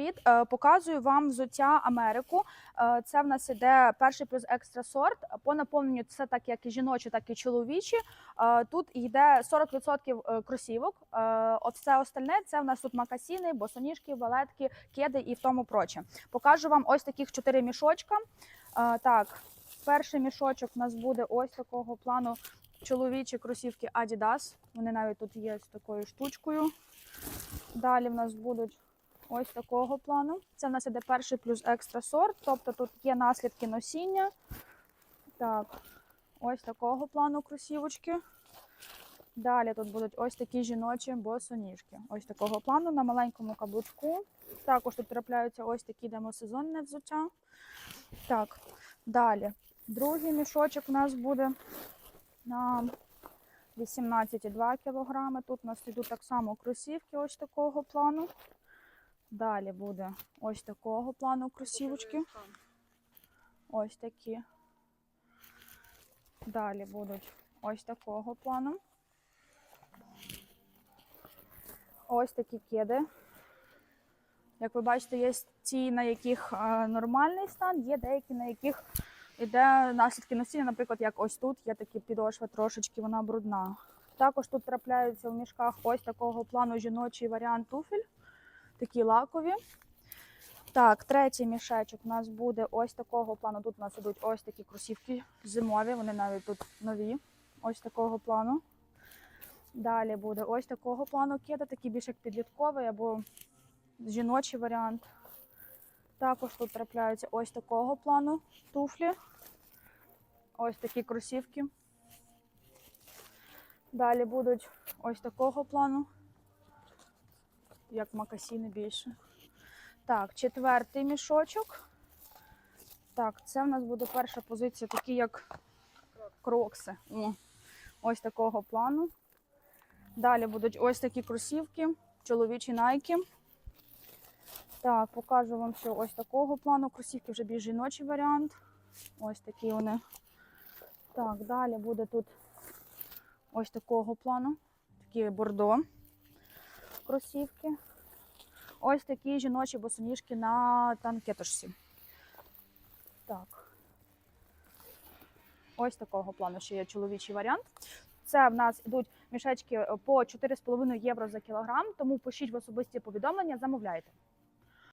привіт! Е, Показую вам взуття Америку. Е, Це в нас іде перший плюс екстра сорт. По наповненню це так як і жіночі, так і чоловічі. Е, Тут йде 40% е, кросівок. Все остальне це в нас тут макасіни, босоніжки, балетки, кеди і в тому проче. Покажу вам ось таких чотири мішочка. Так, перший мішочок у нас буде ось такого плану. Чоловічі кросівки Adidas. Вони навіть тут є з такою штучкою. Далі в нас будуть ось такого плану. Це в нас іде перший плюс екстра сорт, тобто тут є наслідки носіння. Так, ось такого плану кросівочки. Далі тут будуть ось такі жіночі босоніжки. Ось такого плану на маленькому каблучку. Також тут трапляються ось такі демосезонне взуття. Так, далі. Другий мішочок у нас буде на 18,2 кг. Тут у нас йдуть так само кросівки ось такого плану. Далі буде ось такого плану кросівочки. Ось такі. Далі будуть ось такого плану. Ось такі кеди. Як ви бачите, є ті, на яких е, нормальний стан, є деякі, на яких іде наслідки носіння, наприклад, як ось тут є такі підошви, трошечки вона брудна. Також тут трапляються в мішках ось такого плану жіночий варіант туфель, такі лакові. Так, третій мішечок у нас буде ось такого плану. Тут у нас ідуть ось такі кросівки зимові, вони навіть тут нові, ось такого плану. Далі буде ось такого плану кеда, такий більш як підлітковий або жіночий варіант. Також тут трапляються ось такого плану туфлі. Ось такі кросівки. Далі будуть ось такого плану, як макасіни більше. Так, четвертий мішочок. Так, це в нас буде перша позиція, такі як крокси. О, ось такого плану. Далі будуть ось такі кросівки, чоловічі найки. Так, покажу вам, що ось такого плану кросівки, вже більш жіночий варіант. Ось такі вони. Так, далі буде тут ось такого плану. Такі бордо кросівки. Ось такі жіночі босоніжки на танкетошці. Так. Ось такого плану ще є чоловічий варіант. Це в нас йдуть мішечки по 4,5 євро за кілограм, тому пишіть в особисті повідомлення, замовляйте.